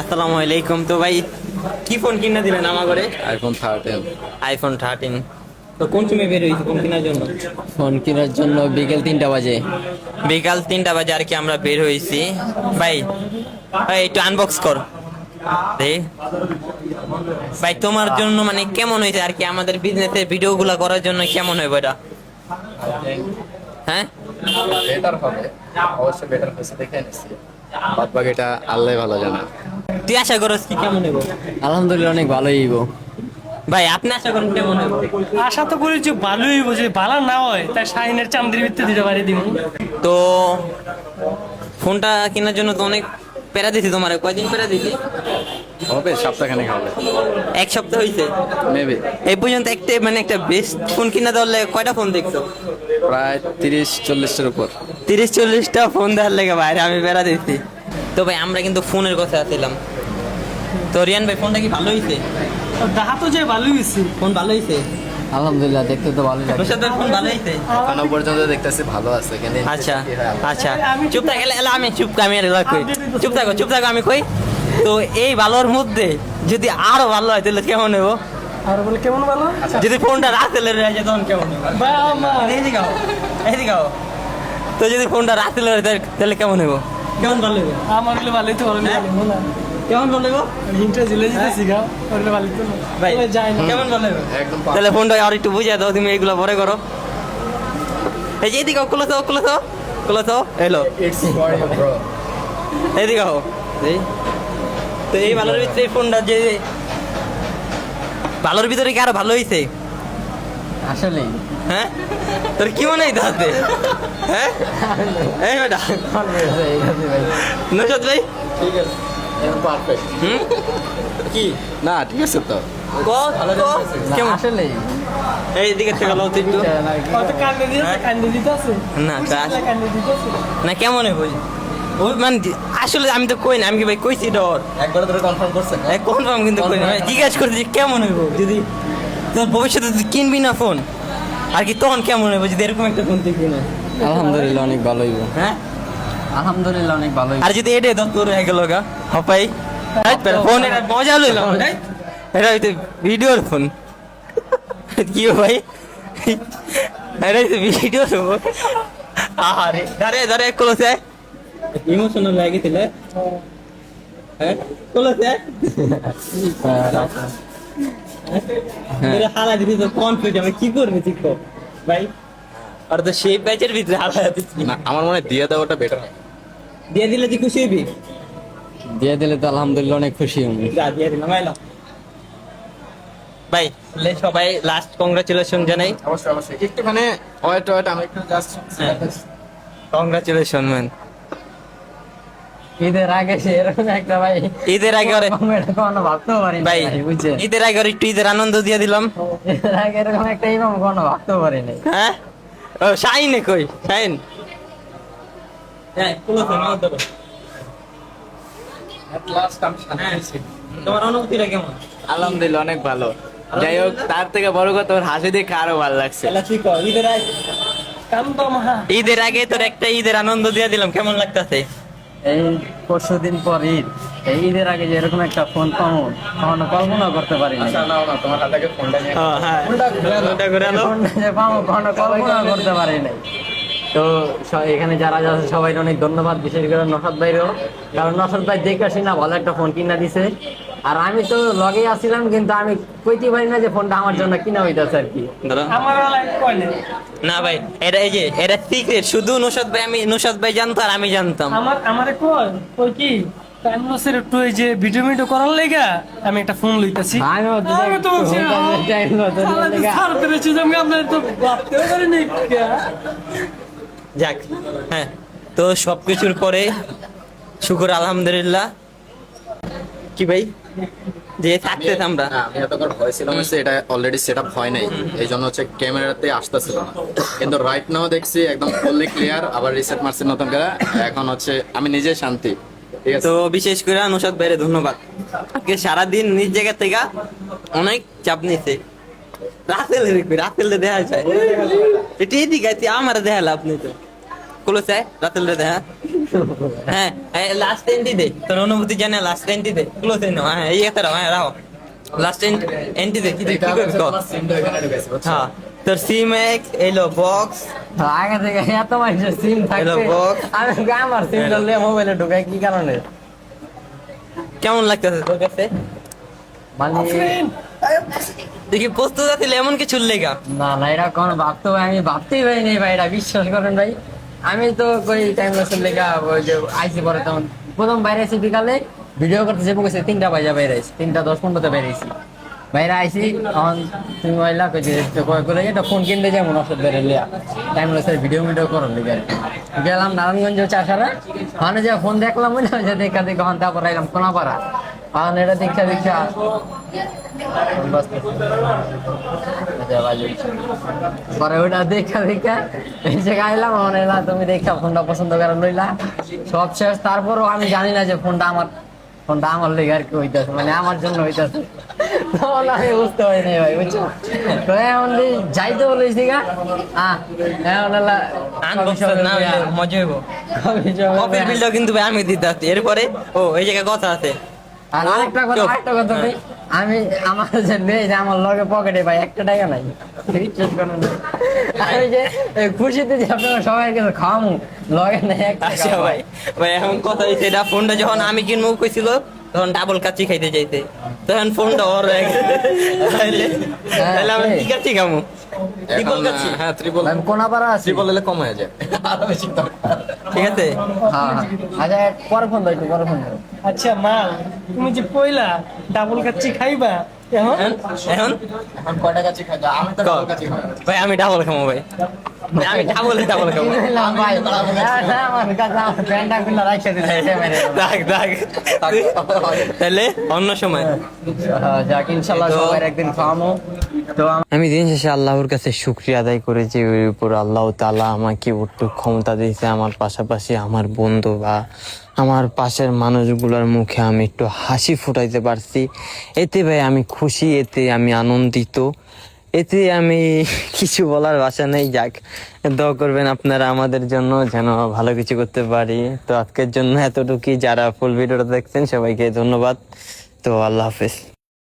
আসসালামু আলাইকুম। তো ভাই কি ফোন কিনে দিলেন আমার ঘরে? আইফোন থার্টিন আইফোন থার্টিন তো কোন সময় বের হয়েছে ফোন কেনার জন্য? ফোন কেনার জন্য বিকেল তিনটা বাজে। বিকাল তিনটা বাজে আর কি আমরা বের হয়েছি। ভাই ভাই একটু আনবক্স কর। ভাই তোমার জন্য মানে কেমন হয়েছে আর কি? আমাদের বিজনেসের ভিডিওগুলো করার জন্য কেমন হবে এটা? হ্যাঁ? বেটার হবে। অবশ্যই বেটার হয়েছে দেখে নিচ্ছি বাদ বাকিটা আল্লাহ ভালো জানে। তুই আশা করস কি কেমন হবে আলহামদুলিল্লাহ অনেক ভালোই হইব। ভাই আপনি আশা করেন কেমন হবে আশা তো করি যে ভালোই বুঝে ভালো না হয় তাই শাহিনের চান্দির ভিত্তি দিতে পারি দিব। তো ফোনটা কেনার জন্য তো অনেক প্যারা দিছি তোমার। কয়দিন প্যারা দিছি? হবে সপ্তাহখানেক হবে। এক সপ্তাহ হয়েছে মেবি এই পর্যন্ত একটা মানে একটা বেস্ট ফোন কিনা ধরলে কয়টা ফোন দেখছ? প্রায় তিরিশ চল্লিশের উপর। তিরিশ চল্লিশটা ফোন দেওয়ার লেগে বাইরে আমি বেড়া দিচ্ছি তো ভাই আমরা কিন্তু ফোনের কথা আসছিলাম তো রিয়ান ভাই ফোনটা কি ভালো হয়েছে দেখা তো যে ভালোই হয়েছে ফোন ভালো হয়েছে আলহামদুলিল্লাহ দেখতে তো ভালোই লাগে রোশাদ ফোন ভালো হয়েছে এখনও পর্যন্ত দেখতেছি ভালো আছে কিন্তু আচ্ছা আচ্ছা। চুপ থাক এলা- আমি চুপ আমি আর কই। চুপ থাকো চুপ থাকো আমি কই। তো এই ভালোর মধ্যে যদি আরও ভালো হয় তাহলে কেমন হব আর বলে কেমন ভালো? যদি ফোনটা রাতেলে রয়েছে তখন কেমন হবে এইদিকে আও, এইদিকে আও। তো যদি ফোনটা রাতেলে রয়ে যায়, তাহলে কেমন হব কেমন ভালো হব আমার ভালোই তো ভালো না কেমন ভালো জিলে ওগুলো ভালোই তো। ভাই ভাই না। কেমন ভালো একদম তাহলে ফোনটা আর একটু বুঝিয়ে দাও তুমি এগুলো পরে করো। এই যে এদিকে খুলে তো খুলে তো খুলে তো। এলো। ইটস ফর ইউ ব্রো এদিকে আও। এই। তো এই ভালোর ভিতরে ফোনটা যে ভালোর ভিতরে কি আরও ভালো হয়েছে আসলেই হ্যাঁ? তোর কি মনে হয় তাতে হ্যাঁ? এই নৌসাদ ভাই? ঠিক আছে পারফেক্ট হুম? কি? না ঠিক আছে তো। কেমন? এই দিকে থেকে একটু না না হইব ওই মানে আসলে আমি তো কই না আমি কি ভাই কইছি ডর একবার ধরে কনফার্ম করছেন কনফার্ম কিন্তু কই না। জিজ্ঞাসা করছি কেমন হইব? যদি তোর ভবিষ্যতে তুই কিনবি না ফোন আর কি তখন কেমন হইব যদি এরকম একটা ফোন তুই কিনে আলহামদুলিল্লাহ অনেক ভালো হইব। হ্যাঁ? আলহামদুলিল্লাহ অনেক ভালো আর যদি এটা দশ তোর হয়ে গেল গা হপাই। ফোন এটা মজা লইলাম এটা হইতে ভিডিওর ফোন কি ভাই? এটা হইতে ভিডিওর ফোন আরে ধরে ধরে কলসে। ইমোশনাল লাগিছিল হ্যাঁ? কলসে? মেরে হালা দিতে তো কনফিডেন্ট আমি কি করবি ঠিক ভাই? আর তো সেই ব্যাচের ভিতরে হালা দিচ্ছি না আমার মনে হয় দিয়ে দেওয়াটা বেটার দিয়ে দিলে তুই খুশি হবি? দিয়ে দিলে তো আলহামদুলিল্লাহ অনেক খুশি হবি যা দিয়ে দিলাম আইলো ভাই সবাই লাস্ট কংগ্রাচুলেশন জানাই। অবশ্যই অবশ্যই। একটুখানি ওয়েট ওয়েট আমি একটু জাস্ট কংগ্রাচুলেশন ম্যান ঈদের আগে এরকম একটা ভাই ঈদের আগে ওরে এটা ভাবতেও পারি ভাই বুঝছেন? ঈদের আগে ওর একটু ঈদের আনন্দ দিয়ে দিলাম। ঈদের আগে এরকম একটা ইমাম কোনো ভাবতেও পারি নাই হ্যাঁ? ও শাইনে কই? শাইন। হ্যাঁ কুলোতে নাও ধরো এট লাস্ট আমি শান্তি তোমার অনুভূতিটা কেমন? আলহামদুলিল্লাহ অনেক ভালো। যাই হোক তার থেকে বড় কথা ওর হাসি দেখে আরও ভালো লাগছে। ঈদের আগে তোর একটা ঈদের আনন্দ দিয়ে দিলাম কেমন লাগতাছে? এই পরশু দিন পর ঈদ। এই ঈদের আগে যে এরকম একটা ফোন পাবো কখনো কল্পনা করতে পারি না আচ্ছা, হ্যাঁ হ্যাঁ কখনো কল্পনা করতে পারি নাই তো এখানে যারা যারা আছে সবাই অনেক ধন্যবাদ বিশেষ করে নসাদ ভাইরও। কারণ নসাদ ভাই দেখে আসি না ভালো একটা ফোন কিনা দিছে। আর আমি তো লগে আসছিলাম কিন্তু আমি কইতে পারি না যে ফোনটা আমার জন্য কিনা হইতাছে আর কি। না ভাই এটা এই যে এটা সিক্রেট শুধু নুসাদ ভাই আমি নুসাদ ভাই জানতো আর আমি জানতাম। আমার কই কি? ক্যানভাসের একটু এই যে ভিডিও মিডিও করার লেগা আমি একটা ফোন লইতাছি। আমি তো বলছি। ছাড় পেরেছি যে আমি আপনার তো ভাবতেও পারিনি। যাক হ্যাঁ তো সবকিছুর পরে শুকুর আলহামদুলিল্লাহ। কি ভাই? যে থাকতে আমরা। এতক্ষণ ভয় হচ্ছে এটা অলরেডি সেট আপ হয় নাই। এই জন্য হচ্ছে ক্যামেরাতে আসতেছিল না। কিন্তু রাইট নাও দেখছি একদম ফুললি ক্লিয়ার আবার রিসেট মারছি নতুন করে। এখন হচ্ছে আমি নিজে শান্তি। ঠিক আছে? তো বিশেষ করে নুসাদ ভাইরে ধন্যবাদ। আজকে সারাদিন নিজ জায়গা থেকে অনেক চাপ নিছে। রাসেল রেখবি রাসেল দেখা যায়। এটা এদিকে আছে আমার দেখালে আপনি তো। ক্লোজ আয় রাতুল রে দে হ্যাঁ লাস্ট এন্ট্রি দে। তোর অনুভূতি জানে লাস্ট এন্ট্রি দে। ক্লোজ এনো হ্যাঁ এই একটা হ্যাঁ রাও। লাস্ট এন্ট্রি দে কি করবি হ্যাঁ তোর সিম এক্স এলো বক্স আগে থেকে এত মানুষের সিম থাকবে। Hello, আমি আমার সিম ধরলে মোবাইলে ঢুকাই কি কারণে? কেমন লাগতেছে তোর কাছে? মানে দেখি প্রস্তুত আছিল? এমন কিছু লেগা? না না এটা কোন ভাবতে ভাই আমি ভাবতেই পারিনি ভাই এটা বিশ্বাস করেন ভাই। আমি তো কই টাইম লসের লেগা ওই যে আইসি পরে তখন। প্রথম বাইরে আইসি বিকালে ভিডিও করতে যাব গেছে তিনটা বাজে বাইরে আইসি তিনটা দশ পনেরোতে বাইরে আইসি বাইরে আইসি তখন তুমি মহিলা কই যে কয় করে এটা ফোন কিনতে যাব নসদ বাইরে লিয়া টাইম লসের ভিডিও ভিডিও করার লেগে। গেলাম নারায়ণগঞ্জ চাষারা, ওখানে যে ফোন দেখলাম, ওই দেখা দেখে, ওখান তারপর আইলাম কোনাপাড়া। ওখানে এটা দেখা দেখা পরে ওটা দেখা দেখা। এই জায়গায় আইলাম মনে এলা তুমি দেখা ফোনটা পছন্দ করে লইলা সব শেষ তারপরও আমি জানি না যে ফোনটা আমার ফোনটা আমার লেগে আর কি হইতাছে মানে আমার জন্য হইতাছে। তখন আমি বুঝতে পারি নাই ভাই বুঝছ? তো এখন যাইতে এ কপির বিলটা কিন্তু ভাই আমি দিতে আসছি এরপরে ও এই জায়গায় কথা আছে। আর আরেকটা কথা। আরেকটা কথা আমি আমার যে নেই যে আমার লগে পকেটে ভাই একটা টাকা নাই। বিশ্বাস করেন আমি যে খুশিতে যে আপনারা সবাই কাছে খাওয়ামু লগে নেই একটা আচ্ছা টাকা ভাই ভাই এখন কথা হইছে এটা ফোনটা যখন আমি কিনবো কইছিল তখন ডাবল কাচ্চি খাইতে যাইতে। তখন ফোনটা ওর হয়ে গেছে। তাহলে তাহলে আমি কি কাচ্চি খামু? ট্রিপল কাচ্চি হ্যাঁ ট্রিপল আমি আছি। ট্রিপল এলে কম হয়ে যায়। আরও বেশি দরকার ঠিক আছে? হ্যাঁ হ্যাঁ। আচ্ছা পরে ফোন দাও একটু পরে ফোন দাও আচ্ছা মাল। তুমি যে কইলা ডাবল কাচ্চি খাইবা এখন? এখন? এখন? এখন কয় টাকা চিখা যায় আমি তো ভাই আমি ডাবল খামো ভাই। আমি ডাবল ডাবল খামো ভাই আমার কাছে আমার প্যান্টটা খুলে রাখছে। দাগ দাগ। তাহলে অন্য সময়। হ্যাঁ, যাক ইনশাল্লাহ সবাই একদিন খাওয়ামো আমি দিন শেষে আল্লাহর কাছে শুক্রিয়া আদায় করেছি ওর উপর আল্লাহ তালা আমাকে একটু ক্ষমতা দিয়েছে। আমার পাশাপাশি আমার বন্ধু বা আমার পাশের মানুষগুলোর মুখে আমি একটু হাসি ফুটাইতে পারছি। এতে ভাই আমি খুশি, এতে আমি আনন্দিত, এতে আমি কিছু বলার ভাষা নেই। যাক, দোয়া করবেন আপনারা আমাদের জন্য যেন ভালো কিছু করতে পারি। তো আজকের জন্য এতটুকুই। যারা ফুল ভিডিওটা দেখছেন, সবাইকে ধন্যবাদ। তো আল্লাহ হাফেজ।